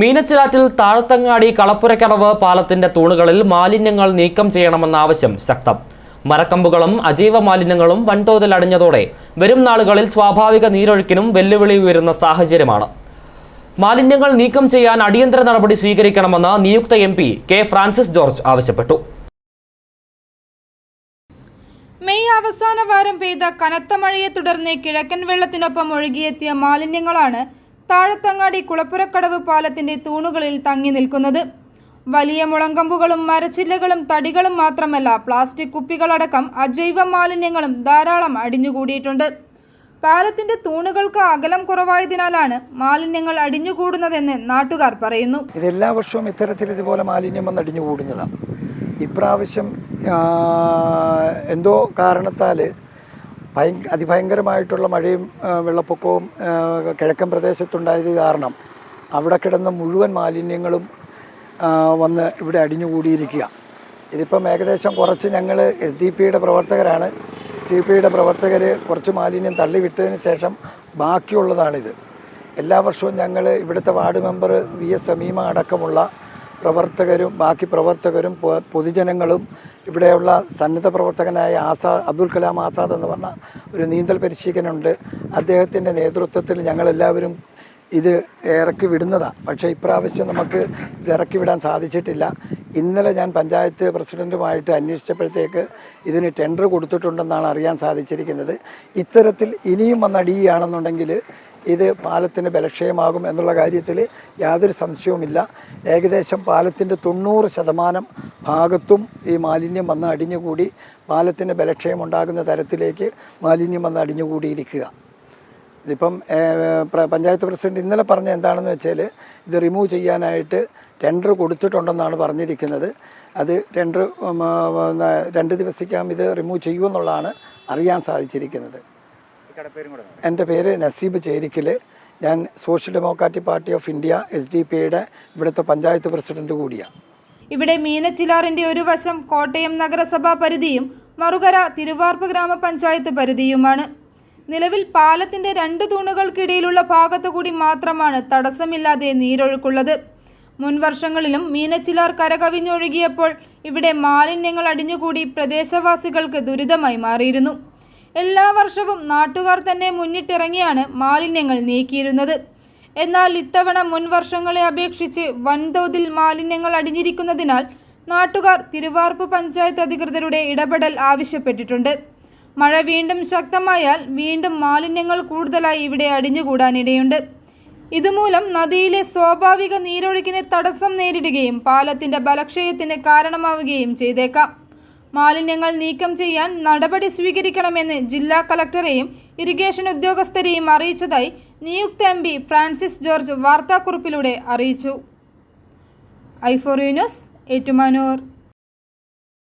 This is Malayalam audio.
മീനച്ചിലാറ്റിൽ താഴത്തങ്ങാടി കളപ്പുരക്കടവ് പാലത്തിന്റെ തൂണുകളിൽ മാലിന്യങ്ങൾ നീക്കം ചെയ്യണമെന്ന ആവശ്യം ശക്തം. മരക്കമ്പുകളും അജൈവ മാലിന്യങ്ങളും വൻതോതിൽ അടിഞ്ഞതോടെ വരും നാളുകളിൽ സ്വാഭാവിക നീരൊഴുക്കിനും വെല്ലുവിളി ഉയരുന്ന സാഹചര്യമാണ്. മാലിന്യങ്ങൾ നീക്കം ചെയ്യാൻ അടിയന്തര നടപടി സ്വീകരിക്കണമെന്ന് നിയുക്ത എം കെ ഫ്രാൻസിസ് ജോർജ് ആവശ്യപ്പെട്ടു. മെയ് അവസാന വാരം പെയ്ത കനത്ത മഴയെ തുടർന്ന് കിഴക്കൻ വെള്ളത്തിനൊപ്പം ഒഴുകിയെത്തിയ മാലിന്യങ്ങളാണ് താഴത്തങ്ങാടി കുളപ്പുരക്കടവ് പാലത്തിന്റെ തൂണുകളിൽ തങ്ങി നിൽക്കുന്നത്. വലിയ മുളങ്കമ്പുകളും മരച്ചില്ലകളും തടികളും മാത്രമല്ല പ്ലാസ്റ്റിക് കുപ്പികളടക്കം അജൈവ മാലിന്യങ്ങളും ധാരാളം അടിഞ്ഞുകൂടിയിട്ടുണ്ട്. പാലത്തിന്റെ തൂണുകൾക്ക് അകലം കുറവായതിനാലാണ് മാലിന്യങ്ങൾ അടിഞ്ഞുകൂടുന്നതെന്ന് നാട്ടുകാർ പറയുന്നു. ഇതെല്ലാ വർഷവും ഇത്തരത്തിൽ ഇതുപോലെ മാലിന്യം വന്ന് അടിഞ്ഞുകൂടുന്നതാണ് ഇപ്രാവശ്യം എന്തോ കാരണത്താൽ ഭയ അതിഭയങ്കരമായിട്ടുള്ള മഴയും വെള്ളപ്പൊക്കവും കിഴക്കൻ പ്രദേശത്തുണ്ടായത് കാരണം അവിടെ കിടന്ന മുഴുവൻ മാലിന്യങ്ങളും വന്ന് ഇവിടെ അടിഞ്ഞുകൂടിയിരിക്കുക. ഇതിപ്പം ഏകദേശം കുറച്ച് ഞങ്ങൾ എസ് ഡി പിയുടെ പ്രവർത്തകരാണ്. എസ് ഡി പിയുടെ പ്രവർത്തകർ കുറച്ച് മാലിന്യം തള്ളിവിട്ടതിന് ശേഷം ബാക്കിയുള്ളതാണിത്. എല്ലാ വർഷവും ഞങ്ങൾ ഇവിടുത്തെ ward member V S Sameema അടക്കമുള്ള പ്രവർത്തകരും ബാക്കി പ്രവർത്തകരും പൊതുജനങ്ങളും ഇവിടെയുള്ള സന്നദ്ധ പ്രവർത്തകനായ ആസാദ് അബ്ദുൽ കലാം ആസാദ് എന്ന് പറഞ്ഞ ഒരു നീന്തൽ പരിശീലകനുണ്ട്. അദ്ദേഹത്തിന്റെ നേതൃത്വത്തിൽ ഞങ്ങളെല്ലാവരും ഇത് ഇറക്കി വിടുന്നതാണ് പക്ഷേ ഇപ്രാവശ്യം നമുക്ക് ഇത് ഇറക്കി വിടാൻ സാധിച്ചിട്ടില്ല. ഇന്നലെ ഞാൻ പഞ്ചായത്ത് പ്രസിഡന്റുമായിട്ട് അന്വേഷിച്ചപ്പോഴത്തേക്ക് ഇതിന് ടെൻഡർ കൊടുത്തിട്ടുണ്ടെന്നാണ് അറിയാൻ സാധിച്ചിരിക്കുന്നത്. ഇത്തരത്തിൽ ഇനിയും വന്നടിയുകയാണെന്നുണ്ടെങ്കിൽ ഇത് പാലത്തിന് ബലക്ഷയമാകും എന്നുള്ള കാര്യത്തിൽ യാതൊരു സംശയവുമില്ല. ഏകദേശം പാലത്തിന്റെ തൊണ്ണൂറ് ശതമാനം ഭാഗത്തും ഈ മാലിന്യം വന്ന് അടിഞ്ഞുകൂടി പാലത്തിന് ബലക്ഷയം ഉണ്ടാകുന്ന തരത്തിലേക്ക് മാലിന്യം വന്ന് അടിഞ്ഞുകൂടിയിരിക്കുക. ഇതിപ്പം പഞ്ചായത്ത് പ്രസിഡന്റ് ഇന്നലെ പറഞ്ഞ എന്താണെന്ന് വെച്ചാൽ ഇത് റിമൂവ് ചെയ്യാനായിട്ട് ടെൻഡർ കൊടുത്തിട്ടുണ്ടെന്നാണ് പറഞ്ഞിരിക്കുന്നത്. അത് ടെൻഡർ രണ്ട് ദിവസിക്കാം ഇത് റിമൂവ് ചെയ്യുമെന്നുള്ളതാണ് അറിയാൻ സാധിച്ചിരിക്കുന്നത്. എന്റെ പേര് നസീബ് ചേരിക്കൽ ഞാൻ social democratic party of India S D P യുടെ ഇവിടുത്തെ പഞ്ചായത്ത് പ്രസിഡന്റ് കൂടിയാണ്. ഇവിടെ മീനച്ചിലാറിന്റെ ഒരു വശം കോട്ടയം നഗരസഭാ പരിധിയും മറുകര തിരുവാർപ്പ് ഗ്രാമപഞ്ചായത്ത് പരിധിയുമാണ്. നിലവിൽ പാലത്തിന്റെ രണ്ട് തൂണുകൾക്കിടയിലുള്ള ഭാഗത്തു കൂടി മാത്രമാണ് തടസ്സമില്ലാതെ നീരൊഴുക്കുള്ളത്. മുൻ വർഷങ്ങളിലും മീനച്ചിലാർ കരകവിഞ്ഞൊഴുകിയപ്പോൾ ഇവിടെ മാലിന്യങ്ങൾ അടിഞ്ഞുകൂടി പ്രദേശവാസികൾക്ക് ദുരിതമായി മാറിയിരുന്നു. എല്ലാ വർഷവും നാട്ടുകാർ തന്നെ മുന്നിട്ടിറങ്ങിയാണ് മാലിന്യങ്ങൾ നീക്കിയിരുന്നത്. എന്നാൽ ഇത്തവണ മുൻ വർഷങ്ങളെ അപേക്ഷിച്ച് വൻതോതിൽ മാലിന്യങ്ങൾ അടിഞ്ഞിരിക്കുന്നതിനാൽ നാട്ടുകാർ തിരുവാർപ്പ് പഞ്ചായത്ത് അധികൃതരുടെ ഇടപെടൽ ആവശ്യപ്പെട്ടിട്ടുണ്ട്. മഴ വീണ്ടും ശക്തമായാൽ വീണ്ടും മാലിന്യങ്ങൾ കൂടുതലായി ഇവിടെ അടിഞ്ഞുകൂടാനിടയുണ്ട്. ഇതുമൂലം നദിയിലെ സ്വാഭാവിക നീരൊഴുക്കിന് തടസ്സം നേരിടുകയും പാലത്തിന്റെ ബലക്ഷയത്തിന് കാരണമാവുകയും ചെയ്തേക്കാം. മാലിന്യങ്ങൾ നീക്കം ചെയ്യാൻ നടപടി സ്വീകരിക്കണമെന്ന് ജില്ലാ കളക്ടറെയും ഇറിഗേഷൻ ഉദ്യോഗസ്ഥരെയും അറിയിച്ചതായി നിയുക്ത എം പി ഫ്രാൻസിസ് ജോർജ് വാർത്താക്കുറിപ്പിലൂടെ അറിയിച്ചു. ഐഫോറിയനസ് ഏറ്റുമാനൂർ.